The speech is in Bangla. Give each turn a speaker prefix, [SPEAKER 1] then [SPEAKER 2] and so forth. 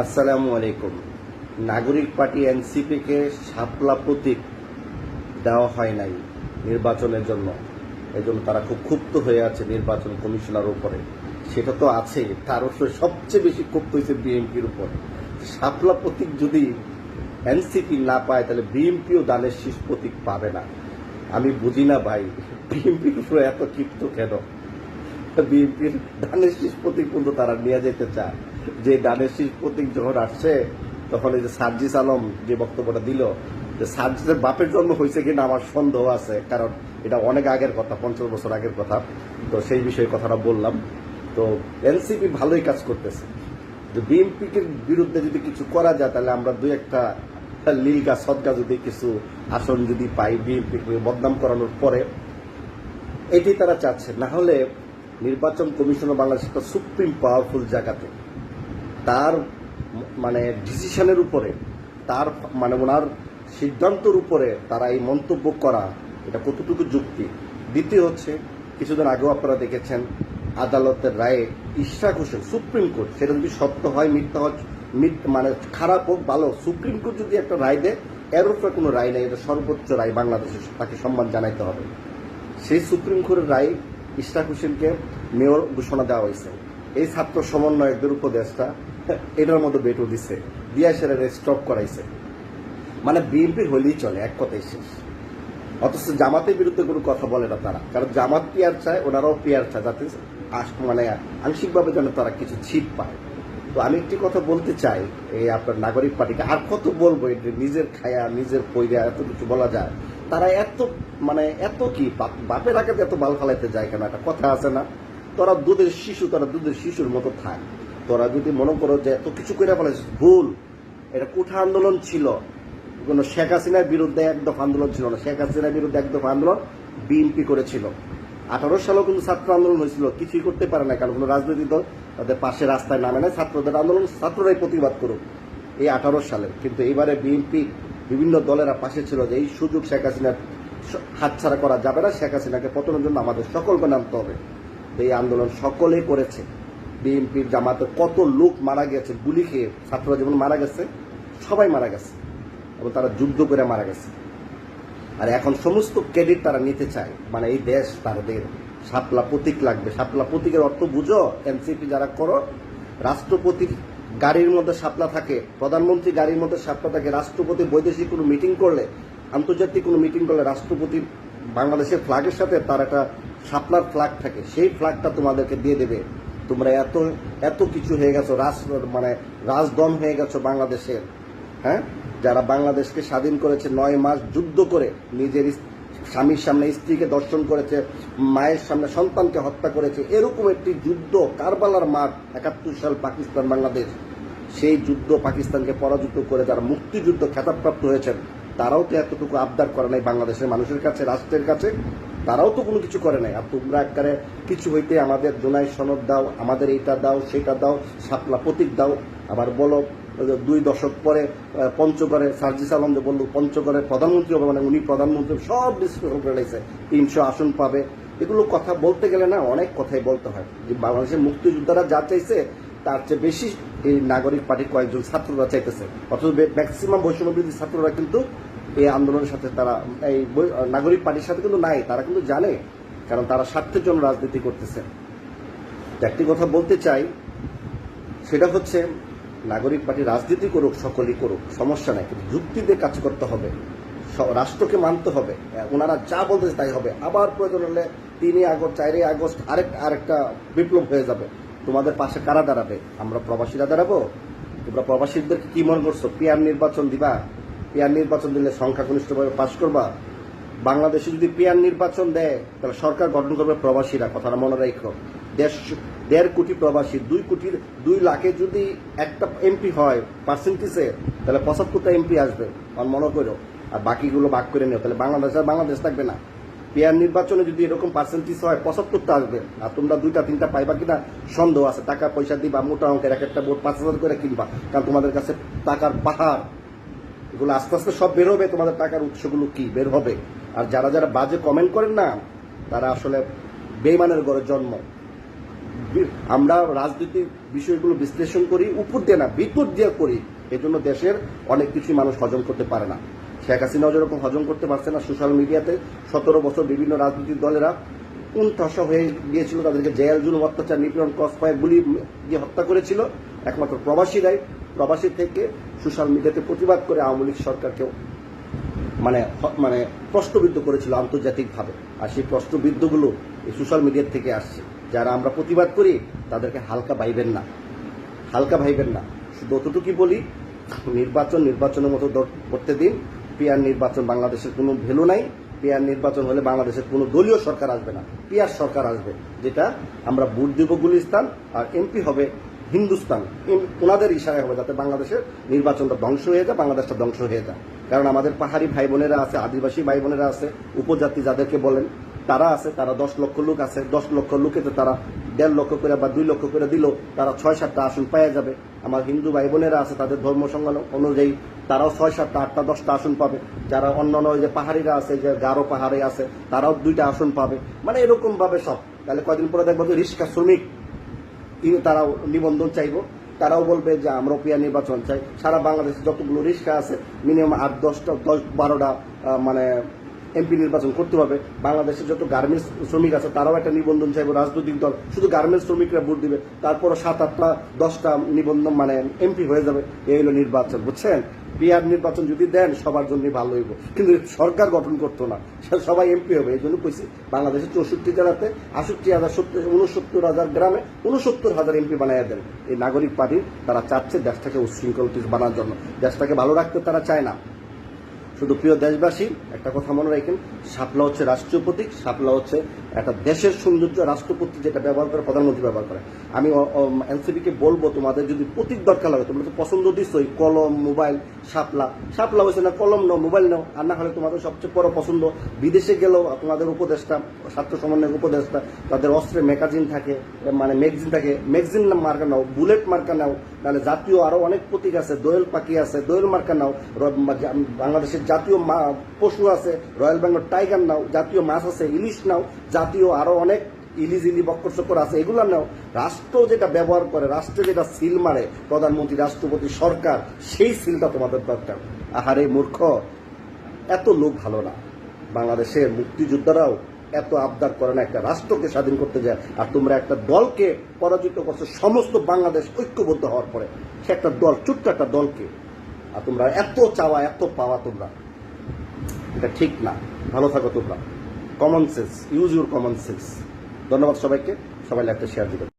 [SPEAKER 1] আসসালামু আলাইকুম। নাগরিক পার্টি এনসিপিকে শাপলা প্রতীক দেওয়া হয় নাই নির্বাচনের জন্য। এই জন্য তারা খুব ক্ষুব্ধ হয়ে আছে নির্বাচন কমিশনার উপরে। সেটা তো আছে, তার উপরে সবচেয়ে বেশি ক্ষুব্ধ হয়েছে বিএনপির উপর। শাপলা প্রতীক যদি এনসিপি না পায়, তাহলে বিএনপিও দানের শীষ প্রতীক পাবে না। আমি বুঝি না ভাই, বিএনপির উপরে এত ক্ষিপ্ত কেন? বিএনপির দানের শীষ প্রতীক কিন্তু তারা নিয়ে যেতে চায়। যে ধানের শীষ প্রতীক যখন আসছে, তখন এই যে সার্জিস আলম যে বক্তব্যটা দিল, যে সার্জিসের বাপের জন্ম হয়েছে কিনা আমার সন্দেহ আছে, কারণ এটা অনেক আগের কথা, পঞ্চাশ বছর আগের কথা। তো সেই বিষয়ে কথাটা বললাম। তো এনসিপি ভালোই কাজ করতেছে। যে বিএনপিকে বিরুদ্ধে যদি কিছু করা যায়, তাহলে আমরা দুই একটা লিলকা সদকা যদি কিছু আসন যদি পাই বিএনপি বদনাম করানোর পরে, এটি তারা চাচ্ছে। না হলে নির্বাচন কমিশন বাংলাদেশ একটা সুপ্রিম পাওয়ারফুল জায়গাতে তার মানে ডিসিশনের উপরে, তার মানে ওনার সিদ্ধান্তর উপরে তারা এই মন্তব্য করা, এটা কতটুকু যুক্তি? দ্বিতীয় হচ্ছে, কিছুদিন আগেও আপনারা দেখেছেন, আদালতের রায়ে ইশরাক হোসেন, সুপ্রিম কোর্ট, সেটা যদি সত্য হয়, মিথ্যা হয় মানে খারাপ হোক, ভালো সুপ্রিম কোর্ট যদি একটা রায় দেয়, এর উপরে কোনো রায় নেই, এটা সর্বোচ্চ রায় বাংলাদেশে, তাকে সম্মান জানাইতে হবে। সেই সুপ্রিম কোর্টের রায় ইশরাক হোসেনকে মেয়র ঘোষণা দেওয়া হয়েছে। এই ছাত্র সমন্বয়কদের উপদেশটা এটার মধ্যে বেটু দিছে, দিয়া সেরা স্টপ করাইছে। মানে বিএনপি হলেই চলে, এক কথাই শেষ। অথচ জামাতের বিরুদ্ধে কোনো কথা বলে না তারা। কারণ জামাত পিয়ার চায়, ওনারাও পিয়ার চায়, যাতে মানে আংশিকভাবে যেন তারা কিছু ছিট পায়। তো আমি একটি কথা বলতে চাই, এই আপনার নাগরিক পার্টিকে, আর কত বলব এটা নিজের খায়া, নিজের পৈরা এত কিছু বলা যায়। তারা এত মানে এত কি বাপ- বাপের আগে এত বাল ফালাইতে যায় কেন? একটা কথা আছে না? তোরা দুধের শিশু, তোরা দুধের শিশুর মতো থাক। তোরা যদি মনে করো যে এত কিছু করে ফেলেছিস ভুল। এটা কোঠা আন্দোলন ছিল। কোনো শেখ হাসিনার বিরুদ্ধে এক দফা আন্দোলন ছিল না। শেখ হাসিনার বিরুদ্ধে এক দফা আন্দোলন বিএনপি করেছিল। আঠারো সালেও কিন্তু ছাত্র আন্দোলন হয়েছিল। কিছুই করতে পারে না, কারণ কোনো রাজনৈতিক দল তাদের পাশে রাস্তায় নামে না। ছাত্রদের আন্দোলন ছাত্ররাই প্রতিবাদ করুক এই আঠারো সালে। কিন্তু এইবারে বিএনপি বিভিন্ন দলেরা পাশে ছিল যে এই সুযোগ শেখ হাসিনার হাতছাড়া করা যাবে না। শেখ হাসিনাকে পতনের জন্য আমাদের সকলকে নামতে হবে। এই আন্দোলন সকলে করেছে। বিএনপির জামাতে কত লোক মারা গেছে, গুলি খেয়ে ছাত্ররা যেমন মারা গেছে, সবাই মারা গেছে এবং তারা যুদ্ধ করে মারা গেছে। আর এখন সমস্ত ক্রেডিট তারা নিতে চায়। মানে এই দেশ তাদের শাপলা প্রতীক লাগবে। শাপলা প্রতীকের অর্থ বুঝো, এনসিপি যারা করো, রাষ্ট্রপতির গাড়ির মধ্যে শাপলা থাকে, প্রধানমন্ত্রী গাড়ির মধ্যে শাপলা থাকে, রাষ্ট্রপতি বৈদেশিক কোনো মিটিং করলে, আন্তর্জাতিক কোনো মিটিং করলে রাষ্ট্রপতির বাংলাদেশের ফ্ল্যাগের সাথে তার একটা শাপলার ফ্ল্যাগ থাকে। সেই ফ্ল্যাগটা তোমাদেরকে দিয়ে দেবে। তোমরা এত এত কিছু হয়ে গেছো, রাজ মানে রাজদম হয়ে গেছো বাংলাদেশের হ্যাঁ? যারা বাংলাদেশকে স্বাধীন করেছে নয় মাস যুদ্ধ করে, নিজের স্বামীর সামনে, স্ত্রীকে দর্শন করেছে, মায়ের সামনে, সন্তানকে হত্যা করেছে, এরকম একটি যুদ্ধ কারবালার মাঠ, একাত্তর সাল পাকিস্তান বাংলাদেশ সেই যুদ্ধ পাকিস্তানকে পরাজিত করে যারা মুক্তিযুদ্ধ খেতাবপ্রাপ্ত হয়েছেন তারাও তো এতটুকু আবদার করে নাই বাংলাদেশের মানুষের কাছে, রাষ্ট্রের কাছে। তারাও তো কোনো কিছু করে নাই। আর তোমরা একবারে কিছু হইতে আমাদের জোনাই সনদ দাও, আমাদের এইটা দাও, সেটা দাও, সাপলা প্রতীক দাও। আবার বলো, দুই দশক পরে পঞ্চগড়ে সার্জিস আলম যে বলল, পঞ্চগড়ে প্রধানমন্ত্রী হবে মানে উনি প্রধানমন্ত্রী, সব ডিসকাশন করে নিয়েছে তিনশো আসন পাবে। এগুলো কথা বলতে গেলে না, অনেক কথাই বলতে হয়। যে বাংলাদেশের মুক্তিযোদ্ধারা যা চাইছে তার চেয়ে বেশি এই নাগরিক পার্টির কয়েকজন ছাত্ররা চাইতেছে। অথচ ম্যাক্সিমাম বৈষম্যবৃদ্ধি ছাত্ররা কিন্তু এই আন্দোলনের সাথে তারা, এই নাগরিক পার্টির সাথে কিন্তু নাই, তারা কিন্তু জানে, কারণ তারা স্বার্থের জন্য রাজনীতি করতেছে। একটি কথা বলতে চাই, সেটা হচ্ছে নাগরিক পার্টি রাজনীতি করুক, সকলেই করুক, সমস্যা নাই, কিন্তু যুক্তি দিয়ে কাজ করতে হবে রাষ্ট্রকে মানতে হবে ওনারা যা বলতেছে তাই হবে। আবার প্রয়োজন হলে তিনই আগস্ট, চারই আগস্ট আরেক আরেকটা বিপ্লব হয়ে যাবে। তোমাদের পাশে কারা দাঁড়াবে? আমরা প্রবাসীরা দাঁড়াবো? তোমরা প্রবাসীদের কি মনে করছ? পিয়ার নির্বাচন দিবা? পিয়ার নির্বাচন দিলে সংখ্যা সংখ্যাগরিষ্ঠভাবে পাশ করবা? বাংলাদেশে যদি পিয়ার নির্বাচন দেয়, তাহলে সরকার গঠন করবে প্রবাসীরা। কথাটা মনে রাখো। দেড় দেড় কোটি প্রবাসী, দুই কোটির, দুই লাখে যদি একটা এমপি হয় পার্সেন্টেজে তাহলে পঁচাত্তরটা এমপি আসবে। আমার মনে করো, আর বাকিগুলো ভাগ করে নেও। তাহলে বাংলাদেশ আর বাংলাদেশ থাকবে না। পিয়ার নির্বাচনে যদি এরকম পার্সেন্টেজ হয়, পঁচাত্তরটা আসবে। আর তোমরা দুইটা, তিনটা পাইবা কিনা, সন্দেহ আছে। টাকা পয়সা দিবা, মোটা অঙ্কের এক একটা বোর্ড পাঁচ হাজার করে কিনবা। কারণ তোমাদের কাছে টাকার পাহাড়, এগুলো আস্তে আস্তে সব বের হবে, তোমাদের টাকার উৎসগুলো কি বের হবে। আর যারা যারা বাজে কমেন্ট করেন না, তারা আসলে বেইমানের গড়ে জন্ম। আমরা রাজনৈতিক বিষয়গুলো বিশ্লেষণ করি, উপর দিয়ে না ভিতর দিয়ে করি। এজন্য দেশের অনেক কিছু মানুষ হজম করতে পারে না। শেখ হাসিনাও যেরকম হজম করতে পারছে না সোশ্যাল মিডিয়াতে, সতেরো বছর বিভিন্ন রাজনৈতিক দলেরা কোন ঠসা হয়ে গিয়েছিল, তাদেরকে জেল, জুলুম, অত্যাচার, নিপীড়ন ক্রস ফায়ার গুলি দিয়ে হত্যা করেছিল একমাত্র প্রবাসীরাই। প্রবাসী থেকে সোশ্যাল মিডিয়াতে প্রতিবাদ করে আওয়ামী লীগ সরকারকেও মানে মানে প্রশ্নবিদ্ধ করেছিল আন্তর্জাতিকভাবে। আর সেই প্রশ্নবিদ্ধগুলো এই সোশ্যাল মিডিয়ার থেকে আসছে। যারা আমরা প্রতিবাদ করি, তাদেরকে হালকা ভাইবেন না। হালকা ভাইবেন না। শুধু অতটুকুই বলি, নির্বাচন নির্বাচনের মতো করতে দিন পিয়ার নির্বাচন বাংলাদেশের কোনো ভ্যালু নাই। পিয়ার নির্বাচন হলে বাংলাদেশের কোনো দলীয় সরকার আসবে না। পিয়ার সরকার আসবে, যেটা আমরা ভোট দিব গুলিস্তান আর এমপি হবে হিন্দুস্তান। ওনাদের ইশারায় হবে যাতে বাংলাদেশের নির্বাচনটা ধ্বংস হয়ে যায়, বাংলাদেশটা ধ্বংস হয়ে যায়। কারণ আমাদের পাহাড়ি ভাই বোনেরা আছে, আদিবাসী ভাই বোনেরা আছে, উপজাতি যাদেরকে বলেন, তারা আছে, তারা দশ লক্ষ লোক আছে, দশ লক্ষ লোকেতে তারা দেড় লক্ষ করে বা দুই লক্ষ করে দিল তারা ছয় সাতটা আসন পাওয়া যাবে। আমার হিন্দু ভাই বোনেরা আছে, তাদের ধর্ম সংজ্ঞান অনুযায়ী তারাও ছয় সাতটা, আটটা, দশটা আসন পাবে। যারা অন্যান্য যে পাহাড়িরা আছে, যে গারো পাহাড়ে আছে, তারাও দুইটা আসন পাবে। মানে এরকম ভাবে সব। তাহলে কদিন পরে দেখব যে রিক্সা শ্রমিক তারাও নিবন্ধন চাইব। তারাও বলবে যে আমরা পিয়া নির্বাচন চাই। সারা বাংলাদেশে যতগুলো রিক্সা আছে, মিনিমাম আট, দশটা, দশ, বারোটা মানে এমপি নির্বাচন করতে হবে। বাংলাদেশের যত গার্মেন্টস শ্রমিক আছে, তারাও একটা নিবন্ধন চাইব, রাজনৈতিক দল। শুধু গার্মেন্টস শ্রমিকরা ভোট দিবে তারপরে সাত আটটা, দশটা নিবন্ধন মানে এমপি হয়ে যাবে। এই হলো নির্বাচন, বুঝছেন? পিয়ার নির্বাচন যদি দেন, সবার জন্য ভালো হইব। কিন্তু সরকার গঠন করতো না সবাই এমপি হবে, এই জন্য কইছি, বাংলাদেশের চৌষট্টি জেলাতে আষট্টি হাজার সত্তর, উনসত্তর হাজার গ্রামে উনসত্তর হাজার এমপি বানাইয়া দেন। এই নাগরিক পার্টির তারা চাচ্ছে দেশটাকে উচ্ছৃঙ্খল বানার জন্য। দেশটাকে ভালো রাখতে তারা চায় না। শুধু প্রিয় দেশবাসী, একটা কথা মনে রাখেন, শাপলা হচ্ছে রাষ্ট্রীয় প্রতীক, শাপলা হচ্ছে একটা দেশের সৌন্দর্য রাষ্ট্রপতি যেটা ব্যবহার করে, প্রধানমন্ত্রী ব্যবহার করে। আমি এনসিপিকে বলব, তোমাদের যদি প্রতীক দরকার লাগে, তোমরা তো পছন্দ দিচ্ছই, কলম, মোবাইল, শাপলা। শাপলা হয়েছে না, কলম নাও, মোবাইল নাও, আর না হলে তোমাদের সবচেয়ে বড় পছন্দ, বিদেশে গেলেও তোমাদের উপদেষ্টা ছাত্র সমন্বয়ের উপদেষ্টা, তাদের অস্ত্রে ম্যাগাজিন থাকে মানে ম্যাগজিন থাকে, ম্যাগজিন মার্কা নাও, বুলেট মার্কা নাও, নাহলে জাতীয় আরও অনেক প্রতীক আছে, দোয়েল পাখি আছে, দোয়েল মার্কা নাও বাংলাদেশের জাতীয় পশু আছে রয়্যাল বেঙ্গল টাইগার নাও, জাতীয় মাছ আছে, ইলিশ নাও, জাতীয় আরও অনেক ইলিশ ইলি বক্কর চক্কর আছে, এগুলো নাও। রাষ্ট্র যেটা ব্যবহার করে, রাষ্ট্র যেটা সিল মারে, প্রধানমন্ত্রী, রাষ্ট্রপতি, সরকার, সেই সিলটা তোমাদের দরকার। আহারে মূর্খ, এত লোক ভালো না। বাংলাদেশের মুক্তিযোদ্ধারাও এত আবদার করে না একটা রাষ্ট্রকে স্বাধীন করতে যায়, আর তোমরা একটা দলকে পরাজিত করছ, সমস্ত বাংলাদেশ ঐক্যবদ্ধ হওয়ার পরে। সে একটা দল, ছোট্ট একটা দলকে। আর তোমরা এত চাওয়া, এত পাওয়া তোমরা। এটা ঠিক না। ভালো থাকো তোমরা। Common sense use your common sense ধন্যবাদ সবাইকে। সবাই একটা শেয়ার দিবেন।